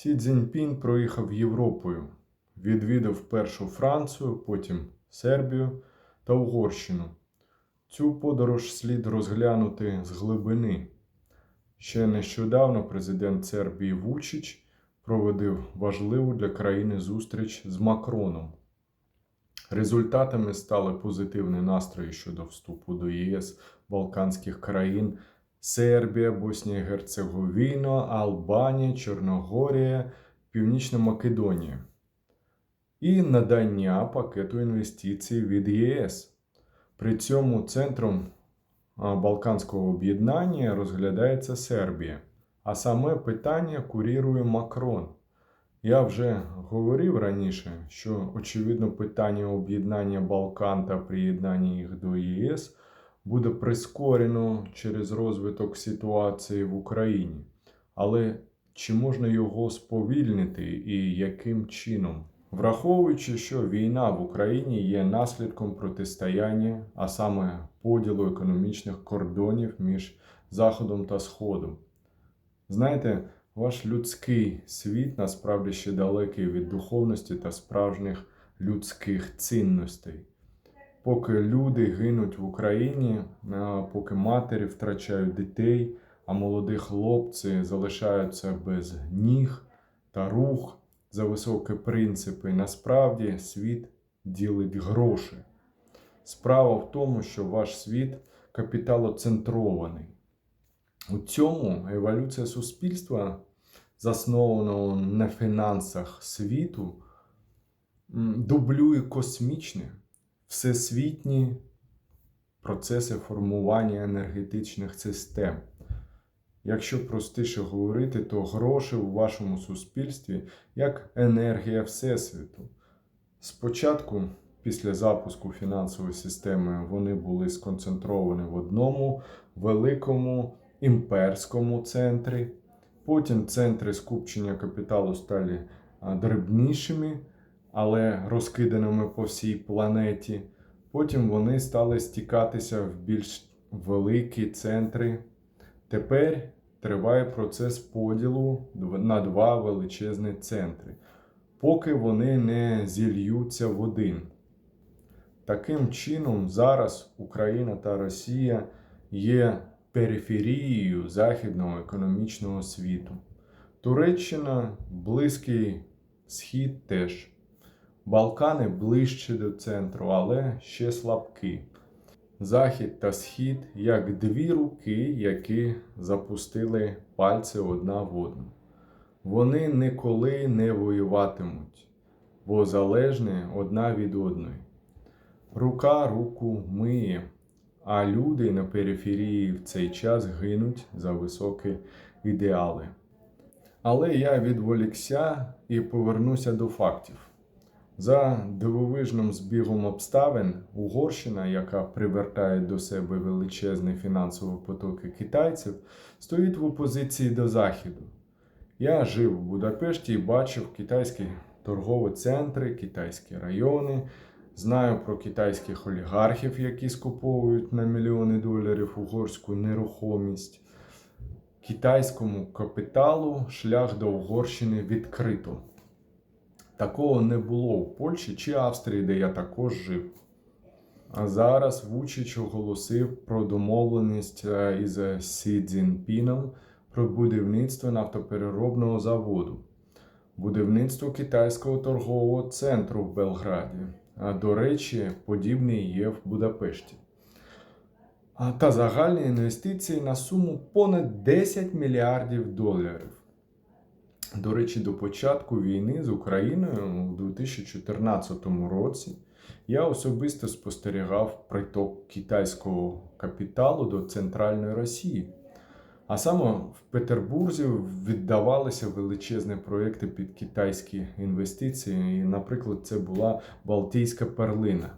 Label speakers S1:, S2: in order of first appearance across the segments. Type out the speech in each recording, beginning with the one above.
S1: Сі Цзіньпін проїхав Європою, відвідав першу Францію, потім Сербію та Угорщину. Цю подорож слід розглянути з глибини. Ще нещодавно президент Сербії Вучич проводив важливу для країни зустріч з Макроном. Результатами стали позитивні настрої щодо вступу до ЄС Балканських країн Сербія, Боснія і Герцеговіна, Албанія, Чорногорія, Північна Македонія і надання пакету інвестицій від ЄС. При цьому центром Балканського об'єднання розглядається Сербія, а саме питання курірує Макрон. Я вже говорив раніше, що очевидно питання об'єднання Балкан та приєднання їх до ЄС буде прискорено через розвиток ситуації в Україні. Але чи можна його сповільнити і яким чином? Враховуючи, що війна в Україні є наслідком протистояння, а саме поділу економічних кордонів між Заходом та Сходом. Знаєте, ваш людський світ насправді ще далекий від духовності та справжніх людських цінностей. Поки люди гинуть в Україні, поки матері втрачають дітей, а молоді хлопці залишаються без ніг та рух за високі принципи, насправді світ ділить гроші. Справа в тому, що ваш світ капіталоцентрований. У цьому еволюція суспільства, заснованого на фінансах світу, дублює космічне, всесвітні процеси формування енергетичних систем. Якщо простіше говорити, то гроші у вашому суспільстві як енергія Всесвіту. Спочатку, після запуску фінансової системи, вони були сконцентровані в одному великому імперському центрі. Потім центри скупчення капіталу стали дрібнішими, але розкиданими по всій планеті. Потім вони стали стікатися в більш великі центри. Тепер триває процес поділу на два величезні центри, поки вони не зільються в один. Таким чином, зараз Україна та Росія є периферією західного економічного світу. Туреччина, Близький Схід теж. Балкани ближче до центру, але ще слабкі. Захід та схід як дві руки, які запустили пальці одна в одну. Вони ніколи не воюватимуть, бо залежні одна від одної. Рука руку миє, а люди на периферії в цей час гинуть за високі ідеали. Але я відволікся і повернуся до фактів. За дивовижним збігом обставин, Угорщина, яка привертає до себе величезні фінансові потоки китайців, стоїть в опозиції до Заходу. Я жив в Будапешті і бачив китайські торгові центри, китайські райони, знаю про китайських олігархів, які скуповують на мільйони доларів угорську нерухомість. Китайському капіталу шлях до Угорщини відкрито. Такого не було в Польщі чи Австрії, де я також жив. А зараз Вучич оголосив про домовленість е, із Сі Цзіньпіном про будівництво нафтопереробного заводу, будівництво китайського торгового центру в Белграді. До речі, подібний є в Будапешті. Та загальні інвестиції на суму понад 10 мільярдів доларів. До речі, до початку війни з Україною у 2014 році я особисто спостерігав приток китайського капіталу до центральної Росії. А саме в Петербурзі віддавалися величезні проекти під китайські інвестиції. І, наприклад, це була Балтійська перлина.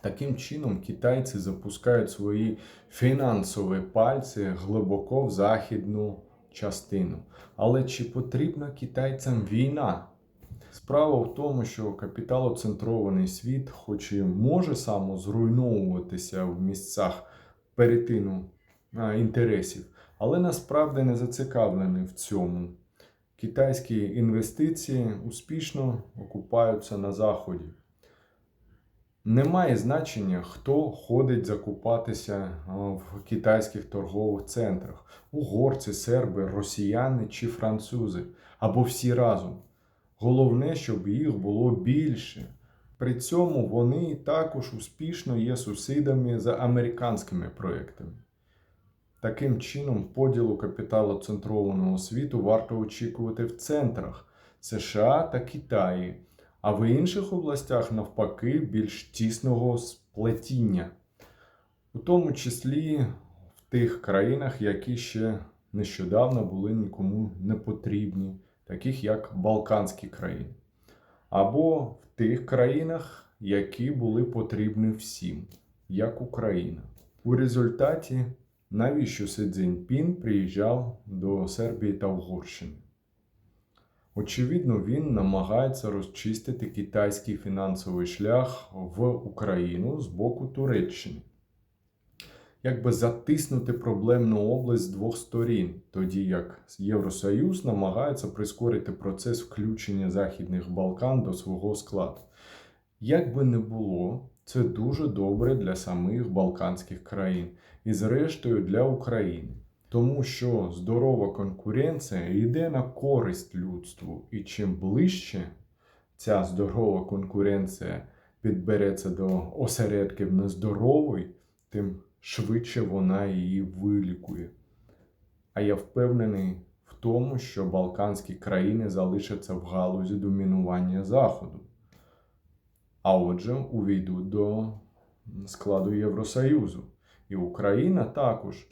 S1: Таким чином, китайці запускають свої фінансові пальці глибоко в західну частину. Але чи потрібна китайцям війна? Справа в тому, що капіталоцентрований світ, хоч і може самозруйновуватися в місцях перетину інтересів, але насправді не зацікавлений в цьому. китайські інвестиції успішно окупаються на Заході. Немає значення, хто ходить закупатися в китайських торгових центрах: угорці, серби, росіяни чи французи, або всі разом. Головне, щоб їх було більше. При цьому вони також успішно є сусідами за американськими проектами. Таким чином, поділу капіталоцентрованого світу варто очікувати в центрах США та Китаї, а в інших областях, навпаки, більш тісного сплетіння, у тому числі в тих країнах, які ще нещодавно були нікому не потрібні, таких як Балканські країни, або в тих країнах, які були потрібні всім, як Україна. У результаті навіщо Си Цзіньпін приїжджав до Сербії та Угорщини? Очевидно, він намагається розчистити китайський фінансовий шлях в Україну з боку Туреччини, якби затиснути проблемну область з двох сторін, тоді як Євросоюз намагається прискорити процес включення Західних Балкан до свого складу. Як би не було, це дуже добре для самих Балканських країн і, зрештою, для України. Тому що здорова конкуренція йде на користь людству, і чим ближче ця здорова конкуренція підбереться до осередків нездорової, тим швидше вона її вилікує. А я впевнений в тому, що Балканські країни залишаться в галузі домінування Заходу, а отже, увійдуть до складу Євросоюзу. І Україна також.